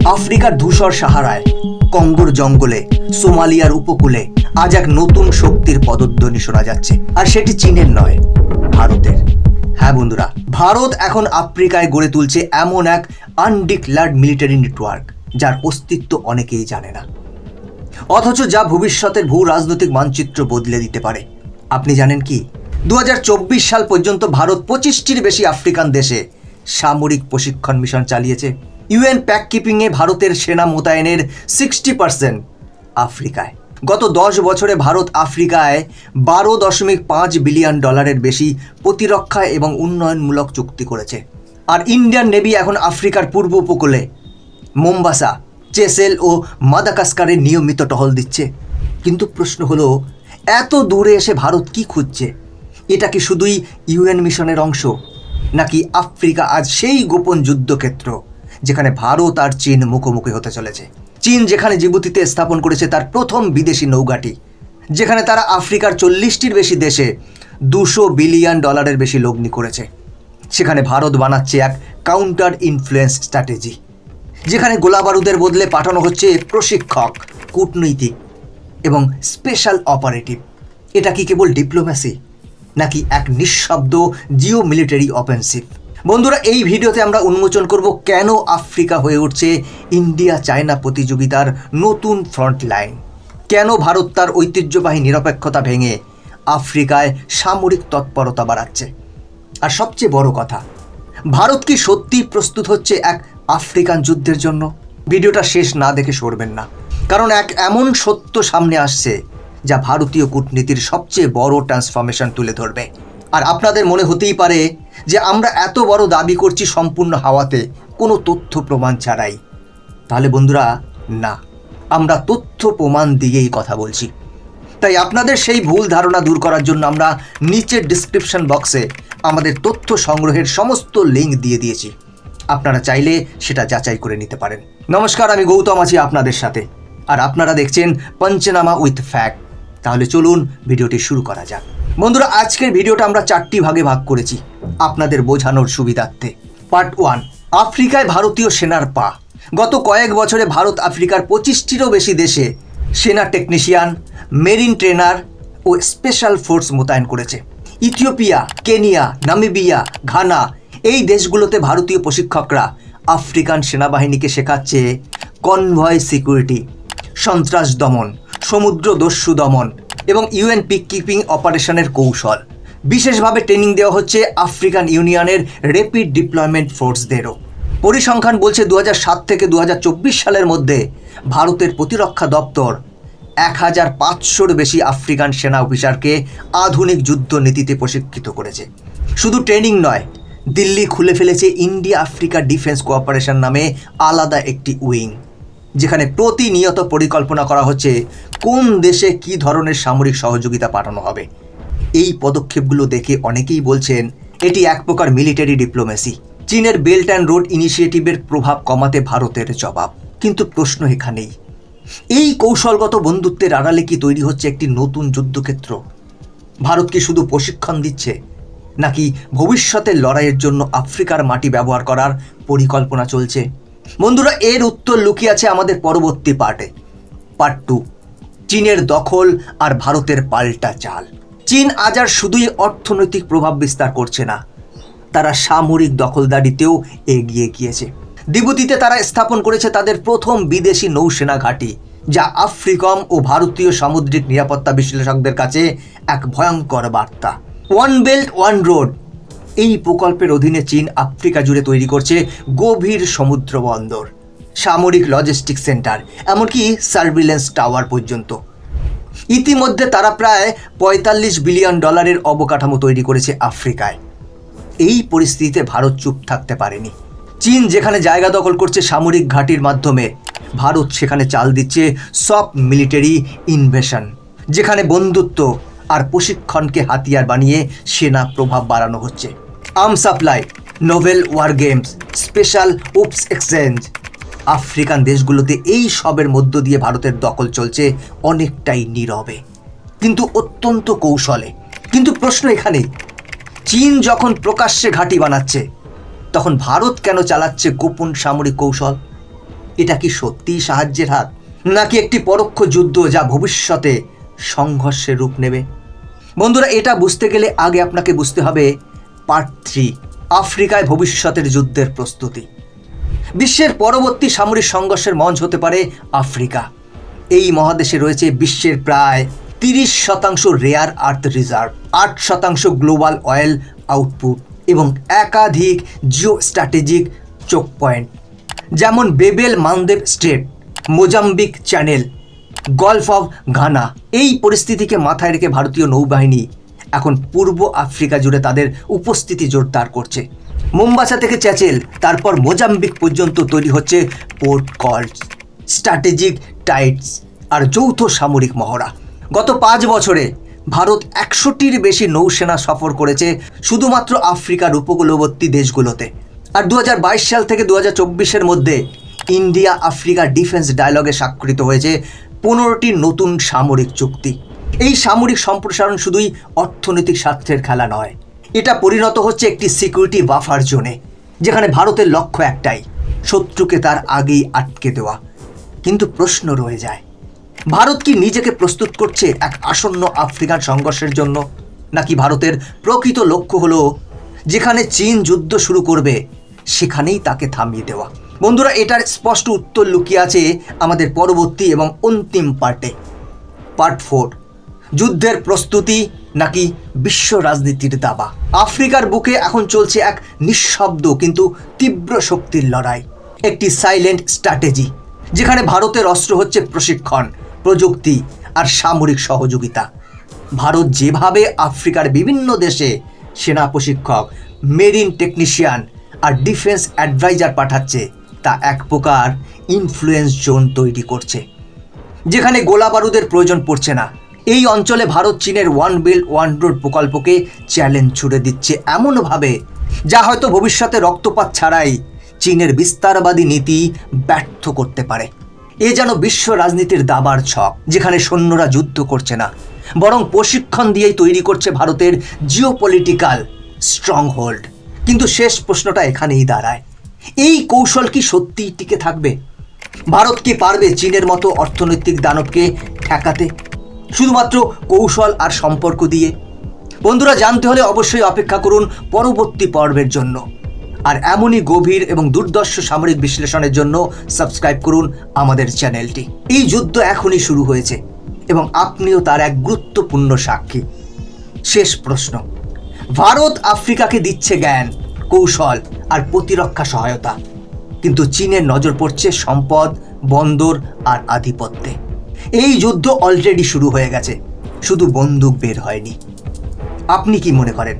আফ্রিকার ধূসর সাহারায়, কঙ্গোর জঙ্গলে, সোমালিয়ার উপকূলে আজ এক নতুন শক্তির পদধ্বনি শোনা যাচ্ছে। আর সেটি চীনের নয়, ভারতের। হ্যাঁ বন্ধুরা, ভারত এখন আফ্রিকায় গড়ে তুলছে এমন এক আনডিক্লার্ড মিলিটারি নেটওয়ার্ক, যার অস্তিত্ব অনেকেই জানে না। অথচ যা ভবিষ্যতের ভূ রাজনৈতিক মানচিত্র বদলে দিতে পারে। আপনি জানেন কি? দু হাজার চব্বিশ সাল পর্যন্ত ভারত পঁচিশটির বেশি আফ্রিকান দেশে সামরিক প্রশিক্ষণ মিশন চালিয়েছে। ইউএন প্যাক কিপিংয়ে ভারতের সেনা মোতায়েনের সিক্সটি পার্সেন্ট আফ্রিকায়। গত দশ বছরে ভারত আফ্রিকায় বারো দশমিক পাঁচ বিলিয়ন ডলারের বেশি প্রতিরক্ষা এবং উন্নয়নমূলক চুক্তি করেছে। আর ইন্ডিয়ান নেভি এখন আফ্রিকার পূর্ব উপকূলে, মোম্বাসা, চেসেল ও মাদাকাস্কারে নিয়মিত টহল দিচ্ছে। কিন্তু প্রশ্ন হলো, এত দূরে এসে ভারত কি খুঁজছে? এটা কি শুধুই ইউএন মিশনের অংশ, নাকি আফ্রিকা আজ সেই গোপন যুদ্ধক্ষেত্র? যেখানে ভারত আর চীন মুখোমুখি হতে চলেছে। চীন যেখানে জিবুতিতে স্থাপন করেছে তার প্রথম বিদেশি নৌঘাটি, যেখানে তারা আফ্রিকার চল্লিশটির বেশি দেশে দুশো বিলিয়ন ডলারের বেশি লগ্নি করেছে। সেখানে ভারত বানাচ্ছে এক কাউন্টার ইনফ্লুয়েন্স স্ট্র্যাটেজি যেখানে গোলাবারুদের বদলে পাঠানো হচ্ছে প্রশিক্ষক, কূটনৈতিক এবং স্পেশাল অপারেটিভ এটা কি কেবল ডিপ্লোম্যাসি নাকি এক নিঃশব্দ জিও মিলিটারি অফেন্সিভ বন্ধুরা, এই ভিডিওতে আমরা উন্মোচন করব কেন আফ্রিকা হয়ে উঠছে ইন্ডিয়া চায়না প্রতিযোগিতার নতুন ফ্রন্ট লাইন কেন ভারত তার ঐতিহ্যবাহী নিরপেক্ষতা ভেঙে আফ্রিকায় সামরিক তৎপরতা বাড়াচ্ছে? আর সবচেয়ে বড় কথা, ভারত কি সত্যি প্রস্তুত হচ্ছে এক আফ্রিকান যুদ্ধের জন্য? ভিডিওটা শেষ না দেখে সরবেন না, কারণ এক এমন সত্য সামনে আসছে যা ভারতীয় কূটনীতির সবচেয়ে বড় ট্রান্সফরমেশন তুলে ধরবে। আর আপনাদের মনে হতেই পারে যে আমরা এত বড় দাবি করছি সম্পূর্ণ হাওয়াতে, কোনো তথ্য প্রমাণ ছাড়াই। তাহলে বন্ধুরা, না, আমরা তথ্য প্রমাণ দিয়েই কথা বলছি। তাই আপনাদের সেই ভুল ধারণা দূর করার জন্য আমরা নিচের ডিসক্রিপশন বক্সে আমাদের তথ্য সংগ্রহের সমস্ত লিঙ্ক দিয়ে দিয়েছি। আপনারা চাইলে সেটা যাচাই করে নিতে পারেন। নমস্কার, আমি গৌতম আছি আপনাদের সাথে। আর আপনারা দেখছেন পঞ্চনামা উইথ ফ্যাক্ট তাহলে চলুন ভিডিওটি শুরু করা যাক। বন্ধুরা, আজকের ভিডিওটা আমরা চারটি ভাগে ভাগ করেছি। আপনাদের বোঝানোর সুবিধার্থে। পার্ট ওয়ান আফ্রিকায় ভারতীয় সেনার পা। গত কয়েক বছরে ভারত আফ্রিকার পঁচিশটিরও বেশি দেশে সেনা টেকনিশিয়ান মেরিন ট্রেনার ও স্পেশাল ফোর্স মোতায়েন করেছে। ইথিওপিয়া, কেনিয়া, নামিবিয়া, ঘানা, এই দেশগুলোতে ভারতীয় প্রশিক্ষকরা আফ্রিকান সেনাবাহিনীকে শেখাচ্ছে কনভয় সিকিউরিটি সন্ত্রাস দমন, সমুদ্র দস্যু দমন এবং ইউএন পিক কিপিং অপারেশনের কৌশল। বিশেষভাবে ট্রেনিং দেওয়া হচ্ছে আফ্রিকান ইউনিয়নের র্যাপিড ডিপ্লয়মেন্ট ফোর্সদেরও পরিসংখ্যান বলছে দু সাত থেকে দু হাজার চব্বিশ সালের মধ্যে ভারতের প্রতিরক্ষা দপ্তর এক হাজার পাঁচশোর বেশি আফ্রিকান সেনা অফিসারকে আধুনিক যুদ্ধ নীতিতে প্রশিক্ষিত করেছে। শুধু ট্রেনিং নয়, দিল্লি খুলে ফেলেছে ইন্ডিয়া আফ্রিকা ডিফেন্স কোঅপারেশন নামে আলাদা একটি উইং, যেখানে প্রতিনিয়ত পরিকল্পনা করা হচ্ছে কোন দেশে কী ধরনের সামরিক সহযোগিতা পাঠানো হবে। এই পদক্ষেপগুলো দেখে অনেকেই বলছেন, এটি এক প্রকার মিলিটারি ডিপ্লোমেসি চীনের বেল্ট অ্যান্ড রোড ইনিশিয়েটিভের প্রভাব কমাতে ভারতের জবাব। কিন্তু প্রশ্ন এখানেই, এই কৌশলগত বন্ধুত্বের আড়ালে কি তৈরি হচ্ছে একটি নতুন যুদ্ধক্ষেত্র? ভারত কি শুধু প্রশিক্ষণ দিচ্ছে, নাকি ভবিষ্যতের লড়াইয়ের জন্য আফ্রিকার মাটি ব্যবহার করার পরিকল্পনা চলছে? বন্ধুরা, এর উত্তর লুকিয়ে আছে আমাদের পরবর্তী পার্টে। পার্ট টু, চীনের দখল আর ভারতের পাল্টা চাল। চীন আজ আর শুধুই অর্থনৈতিক প্রভাব বিস্তার করছে না। তারা সামরিক দখলদারিতেও এগিয়ে গিয়েছে। দ্বিবুতিতে তারা স্থাপন করেছে তাদের প্রথম বিদেশি নৌসেনা ঘাঁটি, যা আফ্রিকম ও ভারতীয় সামুদ্রিক নিরাপত্তা বিশ্লেষকদের কাছে এক ভয়ঙ্কর বার্তা। ওয়ান বেল্ট, ওয়ান রোড, এই প্রকল্পের অধীনে চীন আফ্রিকা জুড়ে তৈরি করছে গভীর সমুদ্র বন্দর, সামরিক লজিস্টিক সেন্টার, এমনকি সার্ভিলেন্স টাওয়ার পর্যন্ত। ইতিমধ্যে তারা প্রায় পঁয়তাল্লিশ বিলিয়ন ডলারের অবকাঠামো তৈরি করেছে আফ্রিকায়। এই পরিস্থিতিতে ভারত চুপ থাকতে পারেনি। চীন যেখানে জায়গা দখল করছে সামরিক ঘাঁটির মাধ্যমে, ভারত সেখানে চাল দিচ্ছে সব মিলিটারি ইনভেশন, যেখানে বন্ধুত্ব আর প্রশিক্ষণকে হাতিয়ার বানিয়ে সেনা প্রভাব বাড়ানো হচ্ছে। Arm supply, naval war games, special ops exchange African দেশগুলোতে এই সবের মধ্য দিয়ে ভারতের দখল চলছে অনেকটাই নীরবে। কিন্তু অত্যন্ত কৌশলে। কিন্তু প্রশ্ন এখানেই, চীন যখন প্রকাশ্যে ঘাঁটি বানাচ্ছে, তখন ভারত কেন চালাচ্ছে গোপন সামরিক কৌশল? এটা কি সত্যিই সাহায্যের হাত? নাকি একটি পরোক্ষ যুদ্ধ যা ভবিষ্যতে সংঘর্ষের রূপ নেবে? বন্ধুরা, এটা বুঝতে গেলে আগে আপনাকে বুঝতে হবে পার্ট থ্রি, আফ্রিকায় ভবিষ্যতের যুদ্ধের প্রস্তুতি। বিশ্বের পরবর্তী সামরিক সংঘর্ষের মঞ্চ হতে পারে আফ্রিকা। এই মহাদেশে রয়েছে বিশ্বের প্রায় তিরিশ শতাংশ রেয়ার আর্থ রিজার্ভ আট শতাংশ গ্লোবাল অয়েল আউটপুট এবং একাধিক জিও স্ট্র্যাটেজিক চোক পয়েন্ট যেমন Bab el Mandeb strait, Mozambique channel gulf of Ghana এই পরিস্থিতিকে মাথায় রেখে ভারতীয় নৌবাহিনী এখন পূর্ব আফ্রিকা জুড়ে তাদের উপস্থিতি জোরদার করছে। মোম্বাসা থেকে চ্যাচেল, তারপর মোজাম্বিক পর্যন্ত তৈরি হচ্ছে পোর্ট কলস স্ট্র্যাটেজিক টাইটস আর যৌথ সামরিক মহড়া। গত পাঁচ বছরে ভারত একশোটির বেশি নৌসেনা সফর করেছে শুধুমাত্র আফ্রিকার উপকূলবর্তী দেশগুলোতে। আর দু হাজার বাইশ সাল থেকে দু হাজার মধ্যে ইন্ডিয়া আফ্রিকা ডিফেন্স ডায়ালগে স্বাক্ষরিত হয়েছে পনেরোটি নতুন সামরিক চুক্তি। এই সামরিক সম্প্রসারণ শুধুই অর্থনৈতিক স্বার্থের খেলা নয় এটা পরিণত হচ্ছে একটি সিকিউরিটি বাফার জোনে যেখানে ভারতের লক্ষ্য একটাই, শত্রুকে তার আগেই আটকে দেওয়া। কিন্তু প্রশ্ন রয়ে যায়, ভারত কি নিজেকে প্রস্তুত করছে এক আসন্ন আফ্রিকান সংঘর্ষের জন্য, নাকি ভারতের প্রকৃত লক্ষ্য হলো যেখানে চীন যুদ্ধ শুরু করবে, সেখানেই তাকে থামিয়ে দেওয়া? বন্ধুরা, এটার স্পষ্ট উত্তর লুকিয়ে আছে আমাদের পরবর্তী এবং অন্তিম পার্টে পার্ট ফোর যুদ্ধের প্রস্তুতি নাকি বিশ্ব রাজনীতির দাবা? আফ্রিকার বুকে এখন চলছে এক নিঃশব্দ কিন্তু তীব্র শক্তির লড়াই। একটি সাইলেন্ট স্ট্র্যাটেজি যেখানে ভারতের অস্ত্র হচ্ছে প্রশিক্ষণ, প্রযুক্তি আর সামরিক সহযোগিতা। ভারত যেভাবে আফ্রিকার বিভিন্ন দেশে সেনা প্রশিক্ষক মেরিন টেকনিশিয়ান আর ডিফেন্স অ্যাডভাইজার পাঠাচ্ছে, তা এক প্রকার ইনফ্লুয়েন্স জোন তৈরি করছে, যেখানে গোলা বারুদের প্রয়োজন পড়ছে না। এই অঞ্চলে ভারত চীনের ওয়ান বেল্ট ওয়ান রোড প্রকল্পকে চ্যালেঞ্জ ছুড়ে দিচ্ছে এমনভাবে, যা হয়তো ভবিষ্যতে রক্তপাত ছাড়াই চীনের বিস্তারবাদী নীতি ব্যর্থ করতে পারে। এ যেন বিশ্ব রাজনীতির দাবার ছক, যেখানে সৈন্যরা যুদ্ধ করছে না, বরং প্রশিক্ষণ দিয়েই তৈরি করছে ভারতের জিও পলিটিক্যাল স্ট্রং হোল্ড কিন্তু শেষ প্রশ্নটা এখানেই দাঁড়ায়। এই কৌশল কি সত্যিই টিকে থাকবে? ভারত কি পারবে চীনের মতো অর্থনৈতিক দানবকে ঠেকাতে? শুধুমাত্র কৌশল আর সম্পর্ক দিয়ে। বন্ধুরা, জানতে হলে অবশ্যই অপেক্ষা করুন পরবর্তী পর্বের জন্য। আর এমনই গভীর এবং দুর্দর্শ সামরিক বিশ্লেষণের জন্য সাবস্ক্রাইব করুন আমাদের চ্যানেলটি। এই যুদ্ধ এখনই শুরু হয়েছে এবং আপনিও তার এক গুরুত্বপূর্ণ সাক্ষী। শেষ প্রশ্ন। ভারত আফ্রিকাকে দিচ্ছে জ্ঞান, কৌশল আর প্রতিরক্ষা সহায়তা। কিন্তু চীনের নজর পড়ছে সম্পদ, বন্দর আর আধিপত্যে। এই যুদ্ধ অলরেডি শুরু হয়ে গেছে। শুধু বন্দুক বের হয়নি। আপনি কি মনে করেন,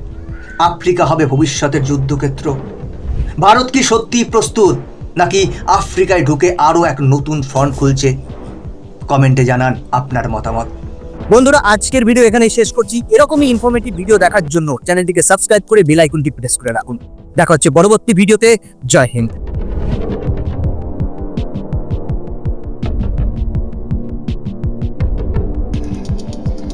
আফ্রিকা হবে ভবিষ্যতের যুদ্ধক্ষেত্র? ভারত কি সত্যিই প্রস্তুত, নাকি আফ্রিকায় ঢুকে আরও এক নতুন ফ্রন্ট খুলছে? কমেন্টে জানান আপনার মতামত। বন্ধুরা, আজকের ভিডিও এখানে শেষ করছি। এরকমই ইনফরমেটিভ ভিডিও দেখার জন্য চ্যানেলটিকে সাবস্ক্রাইব করে বেল আইকনটি প্রেস করে রাখুন। দেখা হচ্ছে পরবর্তী ভিডিওতে জয় হিন্দ।